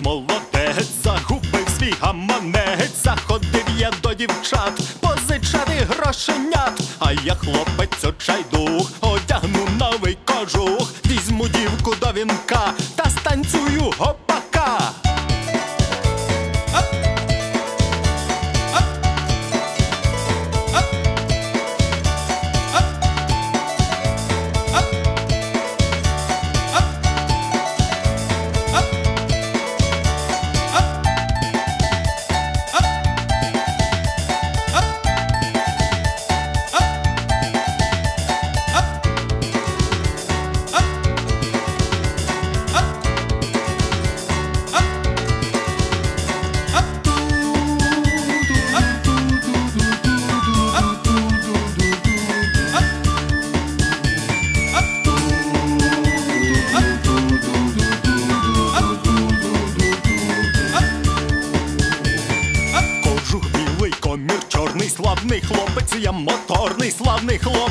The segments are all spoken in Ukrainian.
молодець, молодець, загубив свій гаманець, заходив я до дівчат, позичав і грошенят, а я хлопець очайдух, одягну новий кожух, візьму дівку до вінка та станцюю гопа.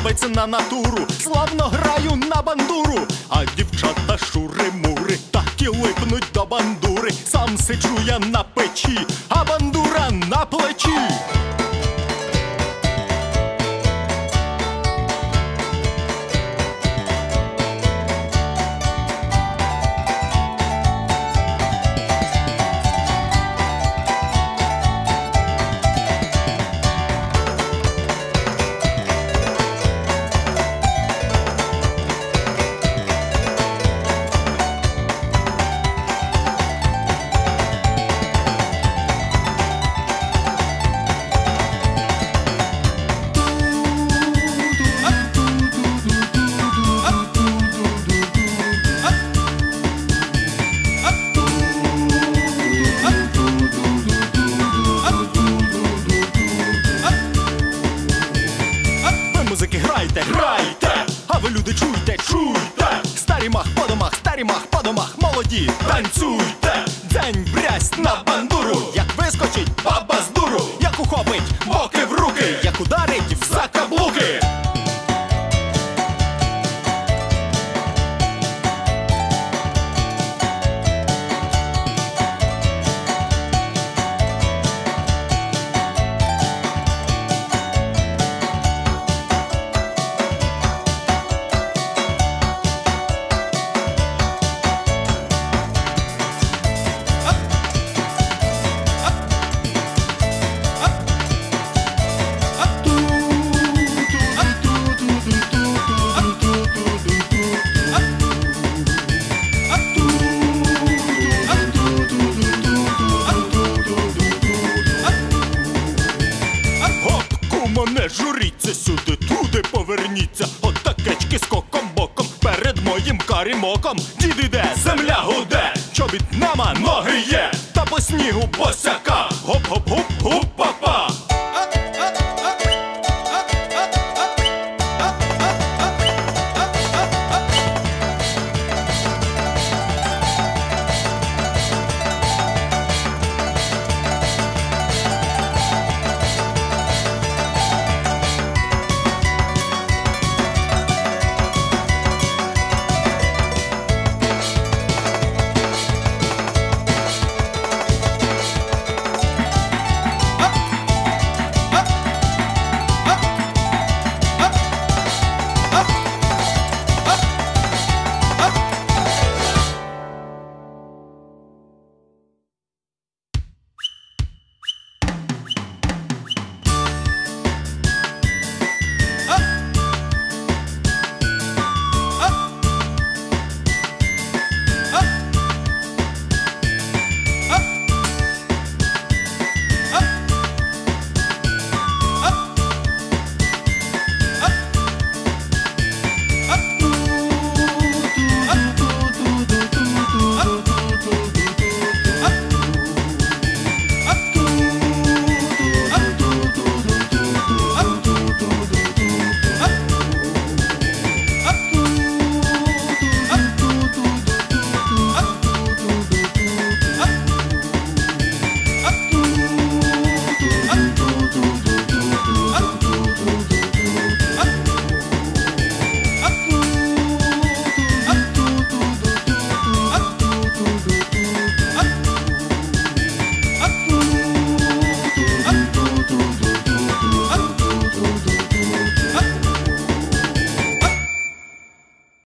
Хлопець на натуру, славно граю на бандуру, а дівчата шури-мури, так і липнуть до бандури. Сам сиджу я на печі, а бандура на плечі. Музики грайте, грайте, а ви люди чуйте, чуйте. Старі мах по домах, старі мах по домах, молоді, танцюйте. День брязь на бандуру, Гоп, кумо, не журіться сюди, туди поверніться. От такечки скоком боком перед моїм карім оком. Дід іде, земля гуде, чобіт нема, ноги є, та по снігу босяка. Гоп-гоп-гоп, гуп-па-па.